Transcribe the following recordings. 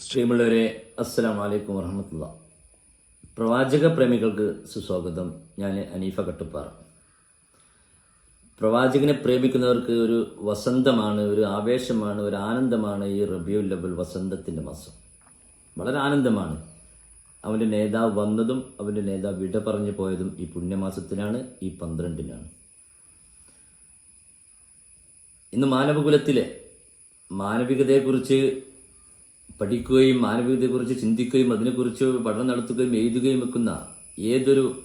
ശ്രീമുള്ളവരെ അസ്സലാം വലൈക്കും വറഹമത്തുള്ള. പ്രവാചക പ്രേമികൾക്ക് സുസ്വാഗതം. ഞാൻ അനീഫ കട്ടുപ്പാറ. പ്രവാചകനെ പ്രേമിക്കുന്നവർക്ക് ഒരു വസന്തമാണ് ഒരു ആവേശമാണ് ഒരു ആനന്ദമാണ് ഈ റബിയുൽ ലബുൽ വസന്തത്തിന്റെ മാസം. വളരെ ആനന്ദമാണ്. അവന്റെ നേതാവ് വന്നതും അവന്റെ നേതാവ് വിട പറഞ്ഞു പോയതും ഈ പുണ്യമാസത്തിലാണ് ഈ പന്ത്രണ്ടിനാണ്. ഇന്ന് മാനവകുലത്തിലെ മാനവികതയെക്കുറിച്ച് പഠിക്കുകയും മാനവികതയെക്കുറിച്ച് ചിന്തിക്കുകയും അതിനെക്കുറിച്ച് പഠനം നടത്തുകയും എഴുതുകയും വെക്കുന്ന ഏതൊരു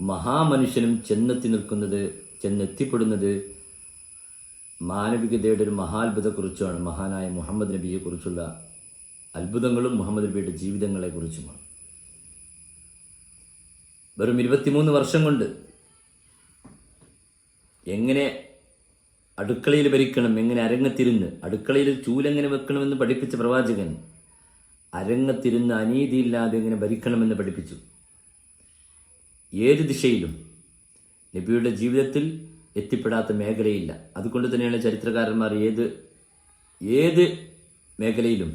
മഹാമനുഷ്യനും ചെന്നെത്തി നിൽക്കുന്നത് ചെന്നെത്തിപ്പെടുന്നത് മാനവികതയുടെ ഒരു മഹാത്ഭുതക്കുറിച്ചാണ് മഹാനായ മുഹമ്മദ് നബിയെക്കുറിച്ചുള്ള അത്ഭുതങ്ങളും മുഹമ്മദ് നബിയുടെ ജീവിതങ്ങളെക്കുറിച്ചുമാണ്. വെറും ഇരുപത്തിമൂന്ന് വർഷം കൊണ്ട് എങ്ങനെ അടുക്കളയിൽ ഭരിക്കണം എങ്ങനെ അരങ്ങത്തിരുന്ന്? അടുക്കളയിൽ ചൂലെങ്ങനെ വെക്കണമെന്ന് പഠിപ്പിച്ച പ്രവാചകൻ അരങ്ങത്തിരുന്ന് അനീതിയില്ലാതെ എങ്ങനെ ഭരിക്കണമെന്ന് പഠിപ്പിച്ചു. ഏത് ദിശയിലും നബിയുടെ ജീവിതത്തിൽ എത്തിപ്പെടാത്ത മേഖലയില്ല. അതുകൊണ്ട് തന്നെയാണ് ചരിത്രകാരന്മാർ ഏത് ഏത് മേഖലയിലും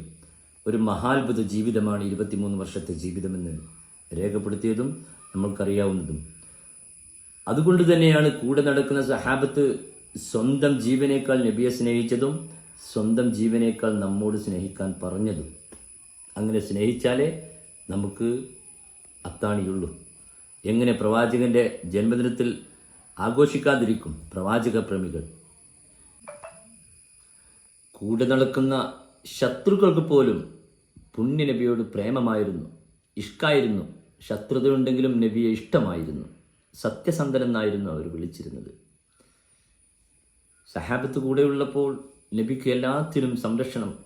ഒരു മഹാത്ഭുത ജീവിതമാണ് ഇരുപത്തിമൂന്ന് വർഷത്തെ ജീവിതമെന്ന് രേഖപ്പെടുത്തിയതും നമ്മൾക്കറിയാവുന്നതും. അതുകൊണ്ട് തന്നെയാണ് കൂടെ നടക്കുന്ന സഹാബത്ത് സ്വന്തം ജീവനേക്കാൾ നബിയെ സ്നേഹിച്ചതും സ്വന്തം ജീവനേക്കാൾ നമ്മോട് സ്നേഹിക്കാൻ പറഞ്ഞതും. അങ്ങനെ സ്നേഹിച്ചാലേ നമുക്ക് അത്താണിയുള്ളൂ. എങ്ങനെ പ്രവാചകന്റെ ജന്മദിനത്തിൽ ആഘോഷിക്കാതിരിക്കും പ്രവാചക പ്രേമികൾ? കൂടെ നടക്കുന്ന ശത്രുക്കൾക്ക് പോലും പുണ്യ നബിയോട് പ്രേമമായിരുന്നു ഇഷ്കായിരുന്നു ശത്രുതയുണ്ടെങ്കിലും നബിയെ ഇഷ്ടമായിരുന്നു. സത്യസന്ധനെന്നായിരുന്നു അവർ വിളിച്ചിരുന്നത്. സഹാബത്ത് കൂടെയുള്ളപ്പോൾ നബിക്ക് എല്ലാത്തിനും സംരക്ഷണം.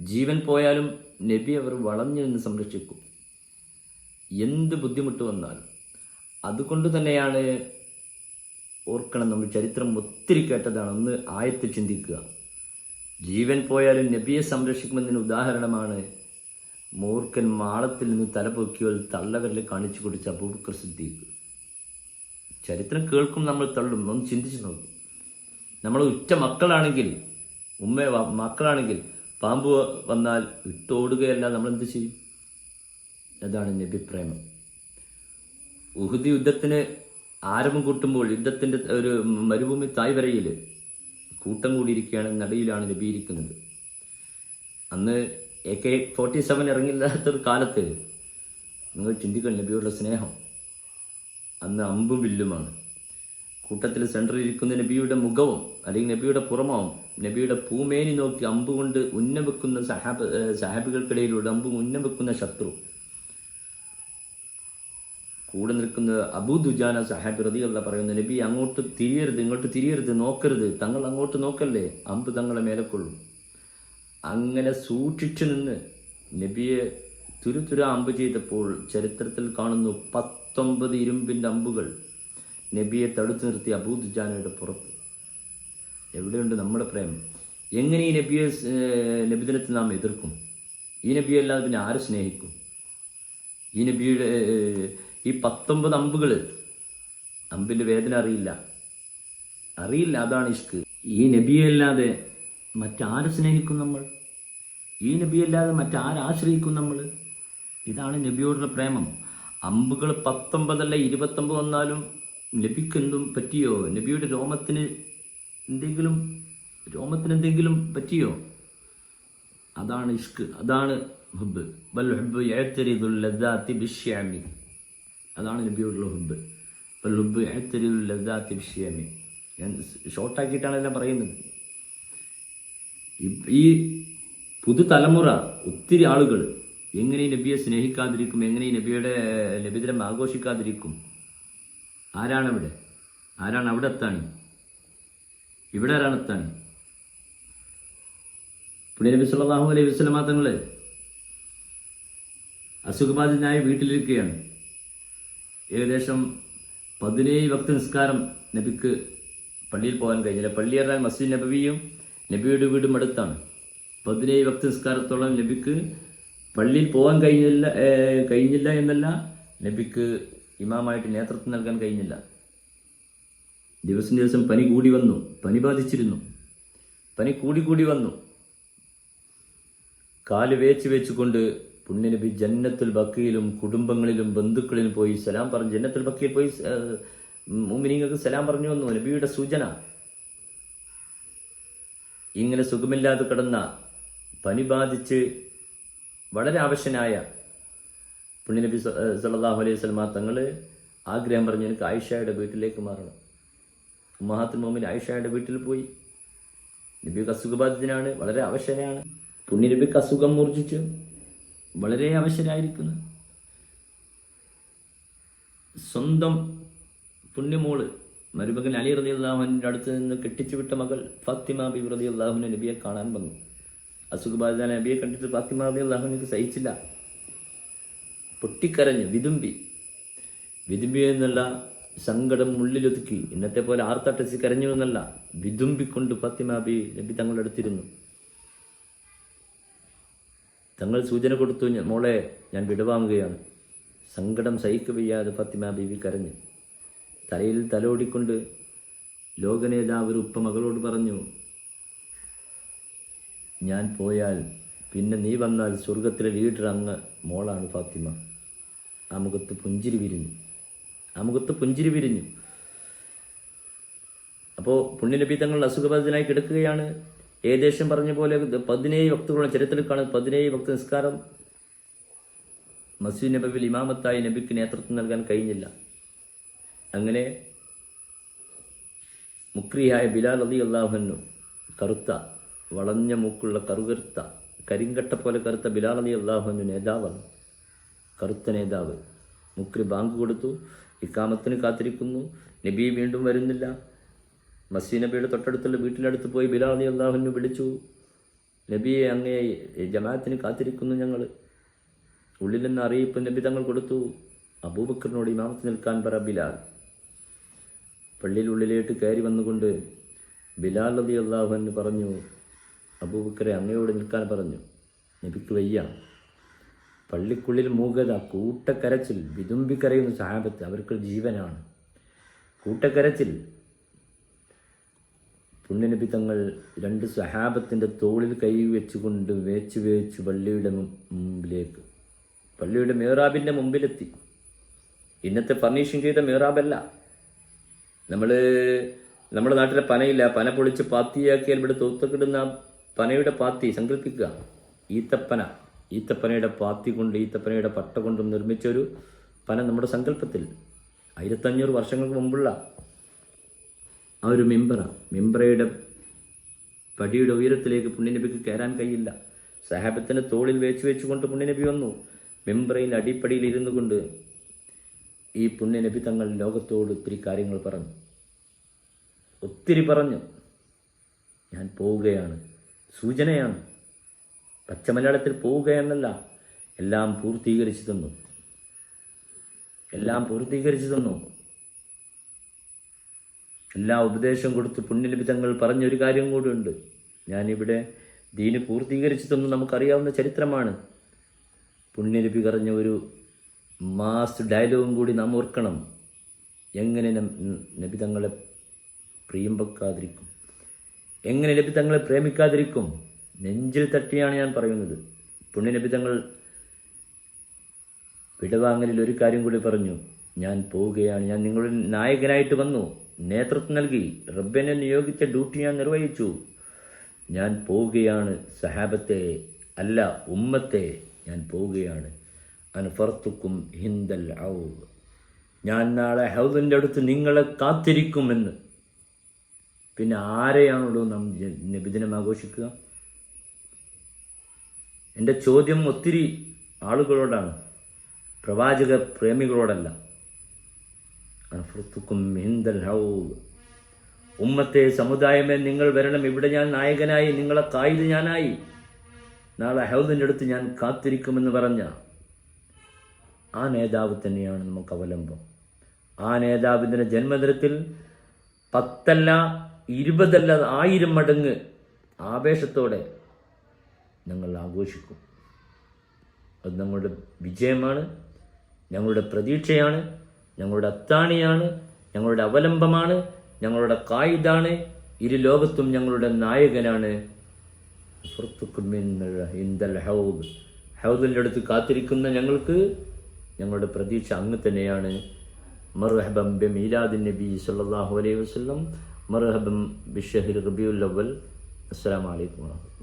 ജീവൻ പോയാലും നബി അവർ വളഞ്ഞു നിന്ന് സംരക്ഷിക്കും. എന്ത് ബുദ്ധിമുട്ട് വന്നാലും അതുകൊണ്ട് തന്നെയാണ് ഓർക്കണം നമ്മൾ ചരിത്രം ഒത്തിരി കേട്ടതാണ്. ഒന്ന് ആയത്തിൽ ചിന്തിക്കുക. ജീവൻ പോയാലും നബിയെ സംരക്ഷിക്കുമെന്നതിന് ഉദാഹരണമാണ് മൂർഖൻ മാളത്തിൽ നിന്ന് തലപൊക്കിയോൽ തള്ളവരിൽ കാണിച്ചു കൊടുത്ത അബൂബക്കർ സിദ്ദീഖ്. ചരിത്രം കേൾക്കും നമ്മൾ തള്ളും. ഒന്ന് ചിന്തിച്ചു നോക്കും. നമ്മൾ ഉറ്റ മക്കളാണെങ്കിൽ ഉമ്മ മക്കളാണെങ്കിൽ പാമ്പ് വന്നാൽ ഇട്ടോടുകയല്ല നമ്മൾ എന്ത് ചെയ്യും? അതാണ് നബി പ്രേമം ഉഹുദി യുദ്ധത്തിന് ആരംഭം കൂട്ടുമ്പോൾ യുദ്ധത്തിന്റെ ഒരു മരുഭൂമി തായ്വരയിൽ കൂട്ടം കൂടിയിരിക്കുകയാണ് നടയിലാണ് ലഭിയിരിക്കുന്നത് അന്ന് എ കെ ഫോർട്ടി സെവൻ ഇറങ്ങില്ലാത്തൊരു കാലത്ത് നിങ്ങൾ ചിന്തിക്കണം നബിയോടുള്ള സ്നേഹം. അന്ന് അമ്പും വില്ലുമാണ്. കൂട്ടത്തിൽ സെന്ററിൽ ഇരിക്കുന്ന നബിയുടെ മുഖവും അല്ലെങ്കിൽ നബിയുടെ പുറമാവും നബിയുടെ പൂമേനി നോക്കി അമ്പുകൊണ്ട് ഉന്നം വെക്കുന്ന സഹാബ് സഹാബികൾക്കിടയിലൂടെ അമ്പ് ഉന്നം വെക്കുന്ന ശത്രു. കൂടെ നിൽക്കുന്ന അബൂ ദുജാന സഹാബി റതിയുള്ള പറയുന്ന നബി അങ്ങോട്ട് തിരിയരുത് ഇങ്ങോട്ട് തിരിയരുത് നോക്കരുത്. തങ്ങൾ അങ്ങോട്ട് നോക്കല്ലേ? അമ്പ് തങ്ങളെ മേലക്കൊള്ളും. അങ്ങനെ സൂക്ഷിച്ചു നിന്ന് നബിയെ തുരുതുര അമ്പ് ചെയ്തപ്പോൾ ചരിത്രത്തിൽ കാണുന്നു പത്തൊമ്പത് ഇരുമ്പിന്റെ അമ്പുകൾ. നബിയെ തടുത്തു നിർത്തി അബൂദുജാനയുടെ പുറത്ത്. എവിടെയുണ്ട് നമ്മുടെ പ്രേമം? എങ്ങനെ ഈ നബിയെ നബിദിനത്തിൽ നബിദിനത്തെ നാം എതിർക്കും? ഈ നബിയെ പിന്നെ ആര് സ്നേഹിക്കും? ഈ നബിയുടെ ഈ പത്തൊമ്പത് അമ്പുകൾ അമ്പിന്റെ വേദന അറിയില്ല. അറിയില്ല അതാണ് ഇഷ്ക്. ഈ നബിയെ അല്ലാതെ മറ്റാരെ സ്നേഹിക്കും നമ്മൾ? ഈ നബിയല്ലാതെ മറ്റാരെ ആശ്രയിക്കും നമ്മൾ? ഇതാണ് നബിയോടുള്ള പ്രേമം. അമ്പുകൾ പത്തൊമ്പതല്ല ഇരുപത്തൊമ്പത് വന്നാലും നബിക്ക് എന്തും പറ്റിയോ? നബിയുടെ രോമത്തിന് എന്തെങ്കിലും രോമത്തിന് എന്തെങ്കിലും പറ്റിയോ? അതാണ് ഇഷ്ക് അതാണ് ഹുബ് ബൽ ഹുബ് ലദ്ദാത്തി ബിശ്യാമി. അതാണ് നബിയോടുള്ള ഹുബ് ബൽ ഹുബ് ലദ്ദാത്തി ബിശ്യാമി. ഞാൻ ഷോർട്ടാക്കിയിട്ടാണ് എല്ലാം പറയുന്നത്. ഈ- പുതുതലമുറ ഒത്തിരി ആളുകൾ എങ്ങനെ നബിയെ സ്നേഹിക്കാതിരിക്കും എങ്ങനെ നബിയുടെ നബിദിനം ആഘോഷിക്കാതിരിക്കും ആരാണ് ഇവിടെ ആരാണ് അവിടെ എത്താണ് ഇവിടെ ആരാണ് എത്താണ് പുണ്യ നബി സല്ലല്ലാഹു അലൈഹി വസല്ലമ തങ്ങൾ അസുഖബാധിതനായി വീട്ടിലിരിക്കുകയാണ്. ഏകദേശം പതിനേഴ് ഭക്ത നിസ്കാരം നബിക്ക് പള്ളിയിൽ പോകാൻ കഴിഞ്ഞില്ല. പള്ളി പറഞ്ഞാൽ മസ്ജിദ് നബിയും നബിയുടെ വീടും അടുത്താണ്. പതിനേഴ് ഭക്ത നിസ്കാരത്തോളം നബിക്ക് പള്ളിയിൽ പോകാൻ കഴിഞ്ഞില്ല കഴിഞ്ഞില്ല എന്നല്ല നബിക്ക് ഇമാമായിട്ട് നേതൃത്വം നൽകാൻ കഴിഞ്ഞില്ല. ദിവസം ദിവസം പനി കൂടി വന്നു. പനി ബാധിച്ചിരുന്നു. പനി കൂടി കൂടി വന്നു. കാൽ വേച്ച് വെച്ചുകൊണ്ട് പുണ്യനബി ജന്നത്തുൽ ബക്കയിലും കുടുംബങ്ങളിലും ബന്ധുക്കളിലും പോയി സലാം പറഞ്ഞു. ജന്നത്തുൽ ബക്കയിൽ പോയി മുമിനിങ്ങൾക്ക് സലാം പറഞ്ഞു വന്നു. നബിയുടെ സൂചന. ഇങ്ങനെ സുഖമില്ലാതെ കിടന്ന പനി ബാധിച്ച് വളരെ ആവശ്യനായ പുണ്യനബി നബി ഏഹ് സല്ലല്ലാഹു അലൈഹി വസല്ലമ തങ്ങൾ ആഗ്രഹം പറഞ്ഞു എനിക്ക് ആയിഷയുടെ വീട്ടിലേക്ക് മാറണം. മഹാത്തു മോമിൻ ആയിഷയുടെ വീട്ടിൽ പോയി. നബിക്ക് അസുഖബാധിതനാണ് വളരെ അവശനാണ്. പുണ്യനബിക്ക് അസുഖം മൂർജിച്ചു വളരെ അവശരായിരിക്കുന്നു സ്വന്തം പുണ്യമോൾ മരുമകൻ അലി റതി അള്ളാഹുവിന്റെ അടുത്ത് നിന്ന് കെട്ടിച്ചു വിട്ട മകൾ ഫാത്തിമ ബി റതി അള്ളാഹുവിനെ നബിയെ കാണാൻ വന്നു. അസുഖബാധിത നബിയെ കണ്ടിട്ട് ഫാത്തിമ റതി അള്ളാഹുവിനെ സഹിച്ചില്ല. പൊട്ടിക്കരഞ്ഞു വിതുമ്പി. വിതുമ്പി എന്നല്ല സങ്കടം ഉള്ളിലൊതുക്കി. ഇന്നത്തെ പോലെ ആർത്തട്ടച്ച് കരഞ്ഞു എന്നല്ല വിതുമ്പിക്കൊണ്ട് ഫത്തിമാബി നബി തങ്ങളുടെ അടുത്തിരുന്നു. തങ്ങൾ സൂചന കൊടുത്തു "ഞ- മോളെ ഞാൻ വിടവാങ്ങുകയാണ്. സങ്കടം സഹിക്കവയ്യാതെ ഫാത്തിമ ബീവി കരഞ്ഞു. തലയിൽ തലോടിക്കൊണ്ട് ലോകനേതാവ് ഒരു ഉപ്പ മകളോട് പറഞ്ഞു ഞാൻ പോയാൽ പിന്നെ നീ വന്നാൽ സ്വർഗത്തിലെ ലീഡർ അങ്ങ് മോളാണ് ഫാത്തിമ. ആ മുഖത്ത് പുഞ്ചിരി വിരിഞ്ഞു. ആ മുഖത്ത് പുഞ്ചിരി വിരിഞ്ഞു. അപ്പോൾ പുണ്യനബി തങ്ങൾ അസുഖബാധിതനായി കിടക്കുകയാണ്. ഏകദേശം പറഞ്ഞ പോലെ പതിനേഴ് ഭക്തകളുടെ ചരിത്രത്തിൽ കാണുന്ന പതിനേഴ് ഭക്ത നിസ്കാരം മസീദ് നബിയിൽ ഇമാമത്തായി നബിക്ക് നേതൃത്വം നൽകാൻ കഴിഞ്ഞില്ല. അങ്ങനെ മുക്രിയായ ബിലാൽ അലി അള്ളാഹുനു കറുത്ത വളഞ്ഞ മൂക്കുള്ള കറുകറുത്ത കരിങ്കട്ട പോലെ കറുത്ത ബിലാൽ അലി അള്ളാഹുനു നേതാവാണ്. കറുത്ത നേതാവ്. മുക്രി ബാങ്ക് കൊടുത്തു. ഇക്കാമത്തിന് കാത്തിരിക്കുന്നു. നബി വീണ്ടും വരുന്നില്ല. മസീ നബിയുടെ തൊട്ടടുത്തുള്ള വീട്ടിലടുത്ത് പോയി ബിലാൽ അലി അള്ളാഹുവിനെ വിളിച്ചു. നബിയെ അങ്ങേ ജമാഅത്തിന് കാത്തിരിക്കുന്നു ഞങ്ങൾ ഉള്ളിൽ നിന്ന് അറിയിപ്പ് നബി തങ്ങൾ കൊടുത്തു. അബൂബക്കറിനോട് ഇമാമത്ത് നിൽക്കാൻ പറ ബിലാൽ. പള്ളിയിൽ ഉള്ളിലേട്ട് കയറി വന്നുകൊണ്ട് ബിലാൽ അലി അള്ളാഹുവിന് പറഞ്ഞു അബൂബക്കറെ അങ്ങയോട് നിൽക്കാൻ പറഞ്ഞു നബിക്ക് വയ്യ. പള്ളിക്കുള്ളിൽ മൂകത കൂട്ടക്കരച്ചിൽ വിതുമ്പി കരയുന്ന സഹാബത്ത് അവർക്ക് ജീവനാണ്. കൂട്ടക്കരച്ചിൽ. പുണ്യനബി തങ്ങൾ രണ്ട് സഹാബത്തിന്റെ തോളിൽ കൈ വെച്ചുകൊണ്ട് വേച്ച് വേച്ച് പള്ളിയുടെ മുമ്പിലേക്ക് പള്ളിയുടെ മേറാബിന്റെ മുമ്പിലെത്തി. ഇന്നത്തെ ഫർണിഷിങ് ചെയ്ത മേറാബല്ല നമ്മൾ നമ്മുടെ നാട്ടിലെ പനയില്ല. പന പൊളിച്ച് പാത്തിയാക്കിയാൽ ഇവിടെ തൊത്തക്കിടുന്ന പനയുടെ പാത്തി സങ്കല്പിക്കുക. ഈത്തപ്പന. ഈത്തപ്പനയുടെ പാത്തി കൊണ്ട് ഈത്തപ്പനയുടെ പട്ട കൊണ്ടും നിർമ്മിച്ച ഒരു പന നമ്മുടെ സങ്കല്പത്തിൽ. ആയിരത്തഞ്ഞൂറ് വർഷങ്ങൾക്ക് മുമ്പുള്ള ആ ഒരു മിമ്പറ. മിമ്പറയുടെ പടിയുടെ ഉയരത്തിലേക്ക് പുണ്യനബിക്ക് കയറാൻ കഴിയില്ല. സഹാബത്തിന്റെ തോളിൽ വേച്ച് വെച്ചുകൊണ്ട് പുണ്യനബി വന്നു. മിമ്പറയിൽ അടിപ്പടിയിൽ ഇരുന്നു കൊണ്ട് ഈ പുണ്യനബി തങ്ങൾ ലോകത്തോട് ഒത്തിരി കാര്യങ്ങൾ പറഞ്ഞു. ഒത്തിരി പറഞ്ഞു. ഞാൻ പോവുകയാണ്. സൂചനയാണ്. പച്ചമലയാളത്തിൽ പോവുക എന്നല്ല എല്ലാം പൂർത്തീകരിച്ചു തന്നു. എല്ലാം പൂർത്തീകരിച്ചു തന്നു. എല്ലാ ഉപദേശം കൊടുത്ത് പുണ്യലിപിതങ്ങൾ തങ്ങൾ പറഞ്ഞൊരു കാര്യം കൂടിയുണ്ട്. ഞാനിവിടെ ദീന് പൂർത്തീകരിച്ചു തന്നു നമുക്കറിയാവുന്ന ചരിത്രമാണ്. പുണ്യലിപി പറഞ്ഞ ഒരു മാസ് ഡയലോഗും കൂടി നാം ഓർക്കണം. എങ്ങനെ നബിതങ്ങളെ നബി പ്രിയം വെക്കാതിരിക്കും. എങ്ങനെ നബി തങ്ങളെ പ്രേമിക്കാതിരിക്കും? നെഞ്ചിൽ തട്ടിയാണ് ഞാൻ പറയുന്നത്. പുണ്യനബി തങ്ങൾ വിടവാങ്ങലിൽ ഒരു കാര്യം കൂടി പറഞ്ഞു. ഞാൻ പോവുകയാണ്. ഞാൻ നിങ്ങളുടെ നായകനായിട്ട് വന്നു. നേതൃത്വം നൽകി. റബ്ബനെ നിയോഗിച്ച ഡ്യൂട്ടി ഞാൻ നിർവഹിച്ചു. ഞാൻ പോവുകയാണ്. സഹാബത്തെ അല്ല ഉമ്മത്തെ ഞാൻ പോവുകയാണ്. അൻഫർത്തുക്കും ഹിന്ദൽ ഔ ഞാൻ നാളെ ഹൗദിന്റെ അടുത്ത് നിങ്ങളെ കാത്തിരിക്കുമെന്ന്. പിന്നെ ആരെയാണല്ലോ നാം നബിദിനം ആഘോഷിക്കുക എന്റെ ചോദ്യം ഒത്തിരി ആളുകളോടാണ്. പ്രവാചക പ്രേമികളോടല്ല. ഉമ്മത്തെ സമുദായമേ നിങ്ങൾ വരണം. ഇവിടെ ഞാൻ നായകനായി നിങ്ങളെ കായിക ഞാനായി. നാളെ ഹൗദിന്റെ അടുത്ത് ഞാൻ കാത്തിരിക്കുമെന്ന് പറഞ്ഞ ആ നേതാവ് തന്നെയാണ് നമുക്ക് അവലംബം. ആ നേതാവിന്റെ ജന്മദിനത്തിൽ പത്തല്ല ഇരുപതല്ല ആയിരം മടങ്ങ് ആവേശത്തോടെ ഞങ്ങൾ ആഘോഷിക്കും. അത് ഞങ്ങളുടെ വിജയമാണ് ഞങ്ങളുടെ പ്രതീക്ഷയാണ് ഞങ്ങളുടെ അത്താണിയാണ് ഞങ്ങളുടെ അവലംബമാണ് ഞങ്ങളുടെ കായിതാണ് ഇരു ലോകത്തും ഞങ്ങളുടെ നായകനാണ്. ഹൗദ്. ഹൗദിന്റെ അടുത്ത് കാത്തിരിക്കുന്ന ഞങ്ങൾക്ക് ഞങ്ങളുടെ പ്രതീക്ഷ അങ്ങ് തന്നെയാണ്. മർഹബം ബെ മീലാദിൻ നബി സല്ലാഹു അലൈഹി വസല്ലം مرحبا بالشهر ربيع الأول السلام عليكم ورحمة الله.